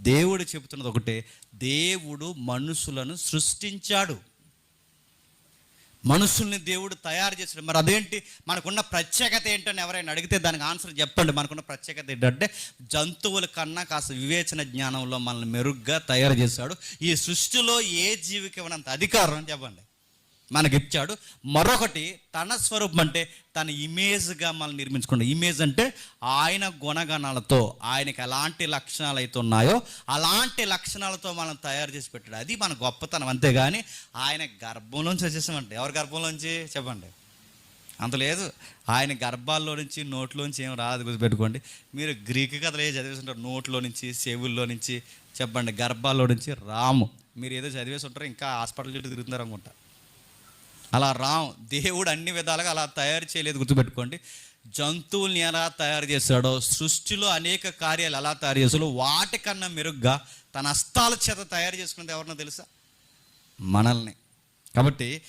దేవుడు చెబుతున్నది ఒకటే దేవుడు మనుషులను సృష్టించాడు. మనుషుల్ని దేవుడు తయారు చేశాడు. మరి అదేంటి? మనకున్న ప్రత్యేకత ఏంటని ఎవరైనా అడిగితే దానికి ఆన్సర్ చెప్పండి. మనకున్న ప్రత్యేకత ఏంటంటే జంతువుల కన్నా కాస్త వివేచన జ్ఞానంలో మనల్ని మెరుగ్గా తయారు చేశాడు. ఈ సృష్టిలో ఏ జీవికి ఇవ్వనంత అధికారం అని చెప్పండి. మనకి ఇచ్చాడు మరొకటి తన స్వరూపం అంటే తన ఇమేజ్గా మనం నిర్మించుకోండి ఇమేజ్ అంటే ఆయన గుణగణాలతో ఆయనకి ఎలాంటి లక్షణాలు అయితే ఉన్నాయో అలాంటి లక్షణాలతో మనం తయారు చేసి పెట్టాడు. అది మన గొప్పతనం. అంతేగాని ఆయన గర్భంలోంచి వచ్చేసామంటే ఎవరి గర్భంలోంచి? చెప్పండి. అంత లేదు. ఆయన గర్భాల్లో నుంచి నోట్లోంచి ఏం రాదు గుర్తుపెట్టుకోండి. మీరు గ్రీక్ కథలు ఏ చదివేసి నోట్లో నుంచి చెవుల్లో నుంచి చెప్పండి. గర్భాల్లో నుంచి రాము. మీరు ఏదో చదివేసి ఉంటారు ఇంకా హాస్పిటల్ చుట్టూ తిరుగుతున్నారు అనుకుంటా. అలా రాం దేవుడు అన్ని విధాలుగా అలా తయారు చేయలేదు గుర్తుపెట్టుకోండి. జంతువుల్ని ఎలా తయారు చేశాడో సృష్టిలో అనేక కార్యాలు ఎలా తయారు చేశాడో వాటికన్నా మెరుగ్గా తన హస్తాల చేత తయారు చేసుకున్నది ఎవరినో తెలుసా? మనల్ని. కాబట్టి